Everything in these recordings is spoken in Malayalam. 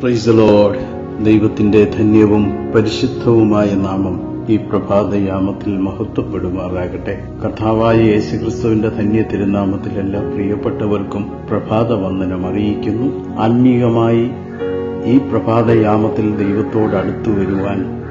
പ്രൈസ് ലോഡ് ദൈവത്തിന്റെ ധന്യവും പരിശുദ്ധവുമായ നാമം ഈ പ്രഭാതയാമത്തിൽ മഹത്വപ്പെടുമാറാകട്ടെ. കർത്താവായ യേശുക്രിസ്തുവിന്റെ ധന്യ തിരുനാമത്തിൽ എല്ലാ പ്രിയപ്പെട്ടവർക്കും പ്രഭാത വന്ദനം അറിയിക്കുന്നു. ആത്മീകമായി ഈ പ്രഭാതയാമത്തിൽ ദൈവത്തോട് അടുത്തു വരുവാൻ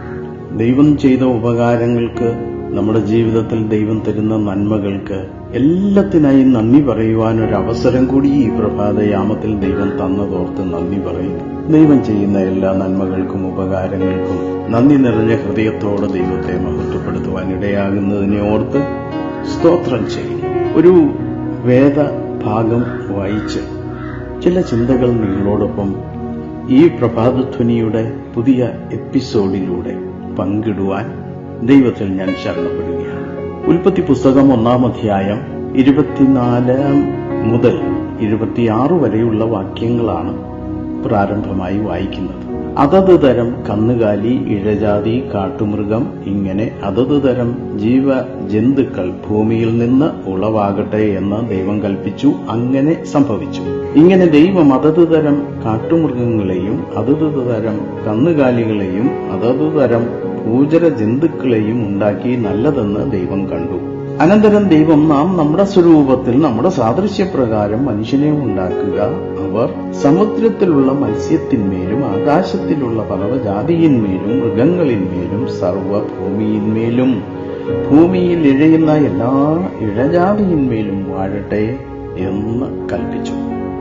ദൈവം ചെയ്ത ഉപകാരങ്ങൾക്ക് നമ്മുടെ ജീവിതത്തിൽ ദൈവം തരുന്ന നന്മകൾക്ക് എല്ലാത്തിനായി നന്ദി പറയുവാൻ ഒരു അവസരം കൂടി ഈ പ്രഭാതയാമത്തിൽ ദൈവം തന്നതോർത്ത് നന്ദി പറയുന്നു. ദൈവം ചെയ്യുന്ന എല്ലാ നന്മകൾക്കും ഉപകാരങ്ങൾക്കും നന്ദി നിറഞ്ഞ ഹൃദയത്തോടെ ദൈവത്തെ മഹത്വപ്പെടുത്തുവാൻ ഇടയാകുന്നതിനെ ഓർത്ത് സ്തോത്രം ചെയ്യും ഒരു വേദ ഭാഗം വായിച്ച് ചില ചിന്തകൾ നിങ്ങളോടൊപ്പം ഈ പ്രഭാതധ്വനിയുടെ പുതിയ എപ്പിസോഡിലൂടെ പങ്കിടുവാൻ ദൈവത്തിൽ ഞാൻ ശരണപ്പെടുകയാണ്. ഉൽപ്പത്തി പുസ്തകം ഒന്നാം അധ്യായം ഇരുപത്തിനാല് മുതൽ ഇരുപത്തിയാറ് വരെയുള്ള വാക്യങ്ങളാണ് പ്രാരംഭമായി വായിക്കുന്നത്. അതത് തരം കന്നുകാലി ഇഴജാതി കാട്ടുമൃഗം ഇങ്ങനെ അതത് തരം ജീവജന്തുക്കൾ ഭൂമിയിൽ നിന്ന് ഉളവാകട്ടെ എന്ന് ദൈവം കൽപ്പിച്ചു അങ്ങനെ സംഭവിച്ചു. ഇങ്ങനെ ദൈവം അതത് തരം കാട്ടുമൃഗങ്ങളെയും അതത് തരം കന്നുകാലികളെയും അതത് തരം ഭൂചര ജന്തുക്കളെയും ഉണ്ടാക്കി നല്ലതെന്ന് ദൈവം കണ്ടു. അനന്തരം ദൈവം നാം നമ്മുടെ സ്വരൂപത്തിൽ നമ്മുടെ സാദൃശ്യപ്രകാരം മനുഷ്യനെ ഉണ്ടാക്കുക. അവർ സമുദ്രത്തിലുള്ള മത്സ്യത്തിന്മേലും ആകാശത്തിലുള്ള പർവജാതിയിന്മേലും മൃഗങ്ങളിന്മേലും സർവഭൂമിയിന്മേലും ഭൂമിയിൽ ഇഴയുന്ന എല്ലാ ഇഴജാതിയിന്മേലും വാഴട്ടെ എന്ന് കൽപ്പിച്ചു.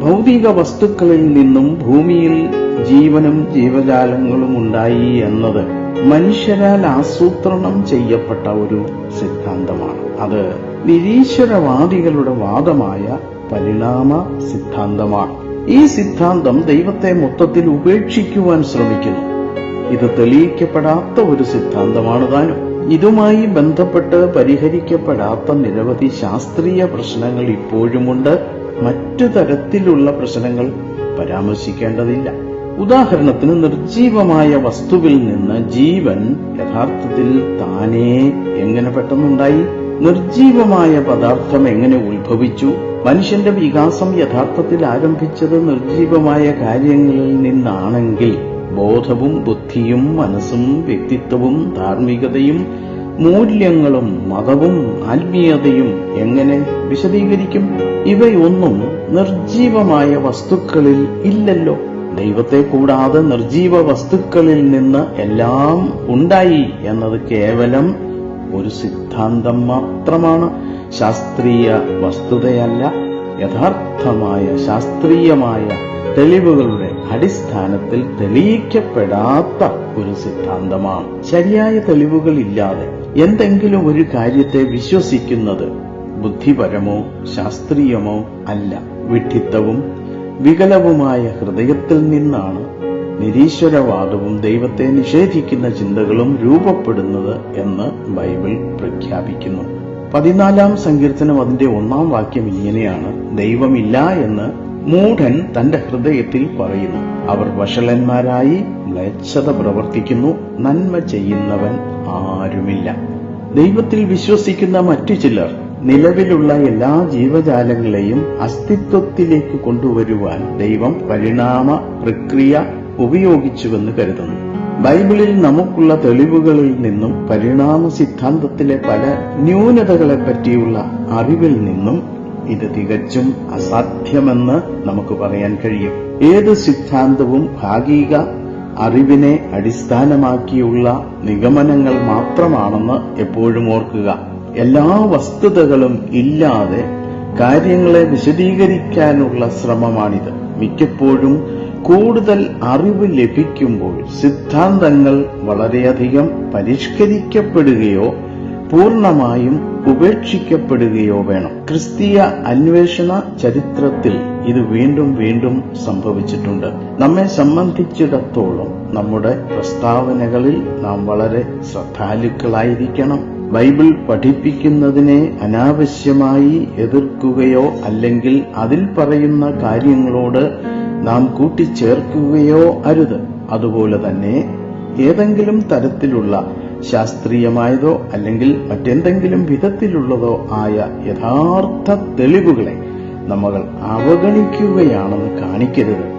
ഭൗതിക വസ്തുക്കളിൽ നിന്നും ഭൂമിയിൽ ജീവനും ജീവജാലങ്ങളും ഉണ്ടായി എന്നത് മനുഷ്യരാൽ ആസൂത്രണം ചെയ്യപ്പെട്ട ഒരു സിദ്ധാന്തമാണ്. അത് നിരീശ്വരവാദികളുടെ വാദമായ പരിണാമ സിദ്ധാന്തമാണ്. ഈ സിദ്ധാന്തം ദൈവത്തെ മൊത്തത്തിൽ ഉപേക്ഷിക്കുവാൻ ശ്രമിക്കുന്നു. ഇത് തെളിയിക്കപ്പെടാത്ത ഒരു സിദ്ധാന്തമാണ് താനും. ഇതുമായി ബന്ധപ്പെട്ട് പരിഹരിക്കപ്പെടാത്ത നിരവധി ശാസ്ത്രീയ പ്രശ്നങ്ങൾ ഇപ്പോഴുമുണ്ട്. മറ്റു തരത്തിലുള്ള പ്രശ്നങ്ങൾ പരാമർശിക്കേണ്ടതില്ല. ഉദാഹരണത്തിന് നിർജീവമായ വസ്തുവിൽ നിന്ന് ജീവൻ യഥാർത്ഥത്തിൽ താനേ എങ്ങനെ പെട്ടെന്നുണ്ടായി? നിർജീവമായ പദാർത്ഥം എങ്ങനെ ഉത്ഭവിച്ചു? മനുഷ്യന്റെ വികാസം യഥാർത്ഥത്തിൽ ആരംഭിച്ചത് നിർജീവമായ കാര്യങ്ങളിൽ നിന്നാണെങ്കിൽ ബോധവും ബുദ്ധിയും മനസ്സും വ്യക്തിത്വവും ധാർമ്മികതയും മൂല്യങ്ങളും മതവും ആത്മീയതയും എങ്ങനെ വിശദീകരിക്കും? ഇവയൊന്നും നിർജീവമായ വസ്തുക്കളിൽ ഇല്ലല്ലോ. ദൈവത്തെ കൂടാതെ നിർജീവ വസ്തുക്കളിൽ നിന്ന് എല്ലാം ഉണ്ടായി എന്നത് കേവലം ഒരു സിദ്ധാന്തം മാത്രമാണ്. ശാസ്ത്രീയ വസ്തുതയല്ല യഥാർത്ഥമായ ശാസ്ത്രീയമായ തെളിവുകളുടെ അടിസ്ഥാനത്തിൽ തെളിയിക്കപ്പെടാത്ത ഒരു സിദ്ധാന്തമാണ്. ശരിയായ തെളിവുകളില്ലാതെ എന്തെങ്കിലും ഒരു കാര്യത്തെ വിശ്വസിക്കുന്നത് ബുദ്ധിപരമോ ശാസ്ത്രീയമോ അല്ല. വിഡ്ഢിത്തവും വികലവുമായ ഹൃദയത്തിൽ നിന്നാണ് നിരീശ്വരവാദവും ദൈവത്തെ നിഷേധിക്കുന്ന ചിന്തകളും രൂപപ്പെടുന്നത് എന്ന് ബൈബിൾ പ്രഖ്യാപിക്കുന്നു. പതിനാലാം സങ്കീർത്തനം അതിന്റെ ഒന്നാം വാക്യം ഇങ്ങനെയാണ്. ദൈവമില്ല എന്ന് മൂഢൻ തന്റെ ഹൃദയത്തിൽ പറയുന്നു. അവർ വഷളന്മാരായി മ്ലേച്ഛത പ്രവർത്തിക്കുന്നു. നന്മ ചെയ്യുന്നവൻ ആരുമില്ല. ദൈവത്തിൽ വിശ്വസിക്കുന്ന മറ്റു ചിലർ നിലവിലുള്ള എല്ലാ ജീവജാലങ്ങളെയും അസ്തിത്വത്തിലേക്ക് കൊണ്ടുവരുവാൻ ദൈവം പരിണാമ പ്രക്രിയ ഉപയോഗിച്ചുവെന്ന് കരുതുന്നു. ബൈബിളിൽ നമുക്കുള്ള തെളിവുകളിൽ നിന്നും പരിണാമ സിദ്ധാന്തത്തിലെ പല ന്യൂനതകളെ പറ്റിയുള്ള അറിവിൽ നിന്നും ഇത് തികച്ചും അസാധ്യമെന്ന് നമുക്ക് പറയാൻ കഴിയും. ഏത് സിദ്ധാന്തവും ഭാഗിക അറിവിനെ അടിസ്ഥാനമാക്കിയുള്ള നിഗമനങ്ങൾ മാത്രമാണെന്ന് എപ്പോഴും ഓർക്കുക. എല്ലാ വസ്തുതകളും ഇല്ലാതെ കാര്യങ്ങളെ വിശദീകരിക്കാനുള്ള ശ്രമമാണിത്. മിക്കപ്പോഴും കൂടുതൽ അറിവ് ലഭിക്കുമ്പോൾ സിദ്ധാന്തങ്ങൾ വളരെയധികം പരിഷ്കരിക്കപ്പെടുകയോ പൂർണമായും ഉപേക്ഷിക്കപ്പെടുകയോ വേണം. ക്രിസ്തീയ അന്വേഷണ ചരിത്രത്തിൽ ഇത് വീണ്ടും വീണ്ടും സംഭവിച്ചിട്ടുണ്ട്. നമ്മെ സംബന്ധിച്ചിടത്തോളം നമ്മുടെ പ്രസ്താവനകളിൽ നാം വളരെ ശ്രദ്ധാലുക്കളായിരിക്കണം. ബൈബിൾ പഠിപ്പിക്കുന്നതിനെ അനാവശ്യമായി എതിർക്കുകയോ അല്ലെങ്കിൽ അതിൽ പറയുന്ന കാര്യങ്ങളോട് നാം കൂട്ടിച്ചേർക്കുകയോ അരുത്. അതുപോലെ തന്നെ ഏതെങ്കിലും തരത്തിലുള്ള ശാസ്ത്രീയമായതോ അല്ലെങ്കിൽ മറ്റെന്തെങ്കിലും വിധത്തിലുള്ളതോ ആയ യഥാർത്ഥ തെളിവുകളെ നമ്മൾ അവഗണിക്കുകയാണെന്ന് കാണിക്കരുത്.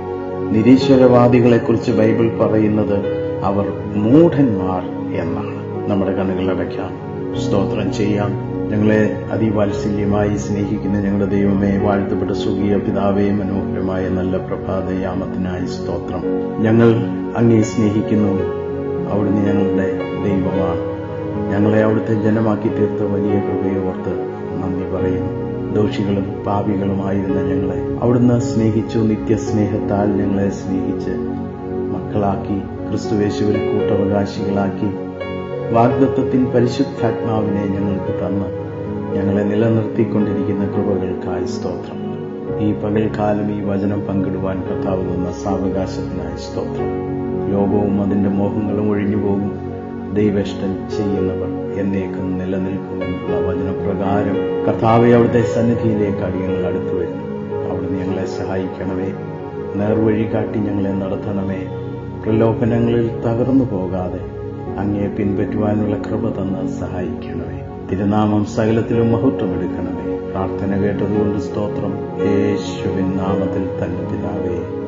നിരീശ്വരവാദികളെക്കുറിച്ച് ബൈബിൾ പറയുന്നത് അവർ മൂഢന്മാർ എന്നാണ്. നമ്മുടെ കണ്ണുകൾ അടയ്ക്കാം. സ്തോത്രം ചെയ്യാം. ഞങ്ങളെ അതിവാത്സല്യമായി സ്നേഹിക്കുന്ന ഞങ്ങളുടെ ദൈവമേ വാഴ്ത്തപ്പെട്ട സുഖിയ പിതാവേ മനോഹരമായ നല്ല പ്രഭാതയാമത്തിനായി സ്തോത്രം. ഞങ്ങൾ അങ്ങേ സ്നേഹിക്കുന്നു. അവിടുന്ന് ഞങ്ങളുടെ ദൈവമാണ്. ഞങ്ങളെ അവിടുത്തെ ജനമാക്കി തീർത്ത വലിയ കൃപയോർത്ത് നന്ദി പറയുന്നു. ദോഷികളും പാപികളുമായിരുന്ന ഞങ്ങളെ അവിടുന്ന് സ്നേഹിച്ചു നിത്യസ്നേഹത്താൽ ഞങ്ങളെ സ്നേഹിച്ച് മക്കളാക്കി ക്രിസ്തുവേശുവിൽ കൂട്ടവകാശികളാക്കി വാഗ്ദത്വത്തിൻ പരിശുദ്ധാത്മാവിനെ ഞങ്ങൾക്ക് തന്ന് ഞങ്ങളെ നിലനിർത്തിക്കൊണ്ടിരിക്കുന്ന കൃപകൾക്കായി സ്തോത്രം. ഈ പകൽക്കാലം ഈ വചനം പങ്കിടുവാൻ കർത്താവ് തന്ന സാവകാശത്തിനായി സ്തോത്രം. ലോകവും അതിന്റെ മോഹങ്ങളും ഒഴിഞ്ഞു പോകും ദൈവേഷ്ടൻ ചെയ്യുന്നവർ എന്നേക്കും നിലനിൽക്കുമെന്നുള്ള വചനപ്രകാരം കർത്താവെ അവിടുത്തെ സന്നിധിയിലേക്ക് അടിയങ്ങൾ അടുത്തു വരുന്നു അവിടുന്ന് ഞങ്ങളെ സഹായിക്കണമേ. നേർവഴി കാട്ടി ഞങ്ങളെ നടത്തണമേ. പ്രലോഭനങ്ങളിൽ തകർന്നു പോകാതെ അങ്ങേ പിൻപറ്റുവാനുള്ള കൃപ തന്ന് സഹായിക്കണമേ. തിരുനാമം സകലത്തിലും മഹത്വം എടുക്കണമേ. പ്രാർത്ഥന കേട്ടതുകൊണ്ട് സ്തോത്രം. യേശുവിൻ നാമത്തിൽ തന്നെ പിതാവേ.